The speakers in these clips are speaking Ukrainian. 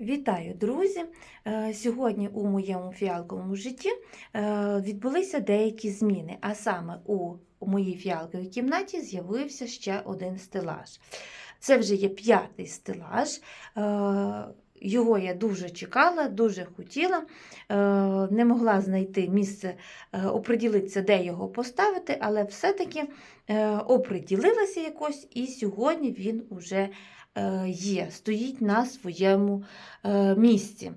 Вітаю, друзі! Е, Сьогодні у моєму фіалковому житті е, відбулися деякі зміни, а саме у моїй фіалковій кімнаті з'явився ще один стелаж. Це вже є п'ятий стелаж. Його я дуже чекала, дуже хотіла, е, не могла знайти місце, е, оприділитися, де його поставити, але все-таки е, оприділилася якось, і сьогодні він уже є, стоїть на своєму місці.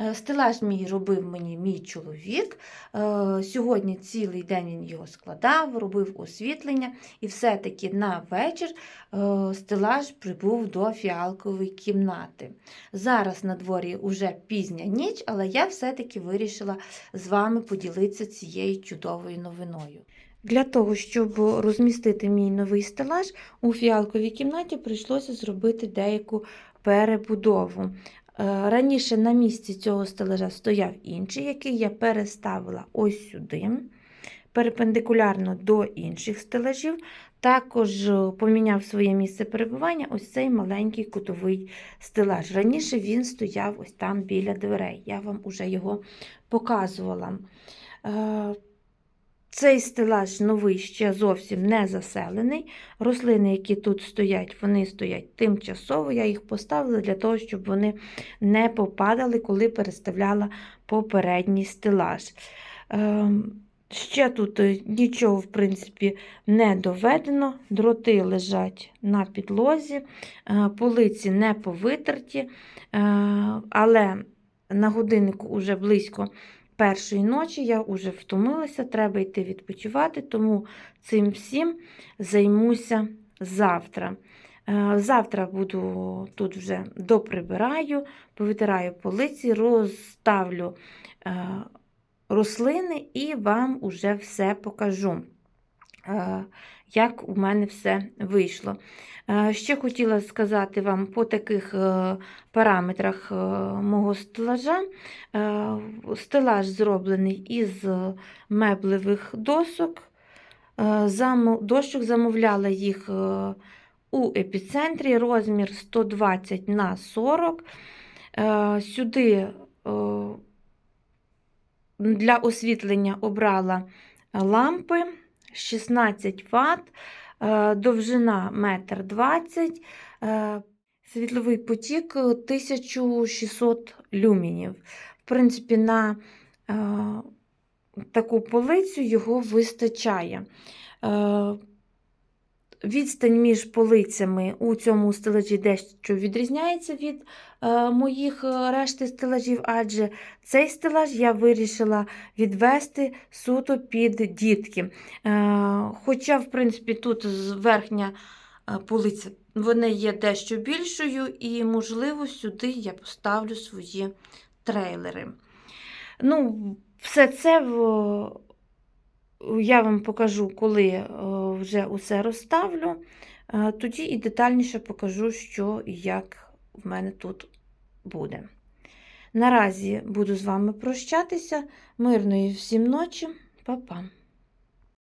Е, Стелаж мій робив мені мій чоловік. Е, Сьогодні цілий день він його складав, робив освітлення, і все-таки на вечір е, стелаж прибув до фіалкової кімнати. Зараз на дворі вже пізня ніч, але я все-таки вирішила з вами поділитися цією чудовою новиною. Для того, щоб розмістити мій новий стелаж, у фіалковій кімнаті прийшлося зробити деяку перебудову. Е, Раніше на місці цього стелажа стояв інший, який я переставила ось сюди, перпендикулярно до інших стелажів. Також е, поміняв своє місце перебування ось цей маленький кутовий стелаж. Раніше він стояв ось там біля дверей. Я вам уже його показувала. Цей стелаж новий ще зовсім не заселений. Рослини, які тут стоять, вони стоять тимчасово. Я їх поставила для того, щоб вони не попадали, коли переставляла попередній стелаж. Ем, Ще тут е, нічого, в принципі, не доведено. Дроти лежать на підлозі, е, полиці не повитерті, е, але на годиннику вже близько першої ночі я вже втомилася, треба йти відпочивати, тому цим всім займуся завтра. Е, Завтра буду тут вже доприбираю, повитираю полиці, розставлю е, рослини і вам уже все покажу, е, як у мене все вийшло. Е, Ще хотіла сказати вам по таких е, параметрах е, мого стелажа. Стелаж зроблений із меблевих досок. Дощок замовляла їх у епіцентрі, розмір 120 на 40. Е, Сюди для освітлення обрала лампи 16 Вт, е, довжина 1,20 м, світловий потік 1600 люмінів. В принципі, на е, таку полицю його вистачає. Відстань між полицями у цьому стелажі дещо відрізняється від е, моїх е, решти стелажів, адже цей стелаж я вирішила відвести суто під дітки. Е, хоча, в принципі, тут верхня е, полиця вона є дещо більшою, і, можливо, сюди я поставлю свої трейлери. Ну, все це в- я вам покажу, коли е, вже усе розставлю. Е, Тоді і детальніше покажу, що і як в мене тут буде. Наразі буду з вами прощатися. Мирної всім ночі, Па-па!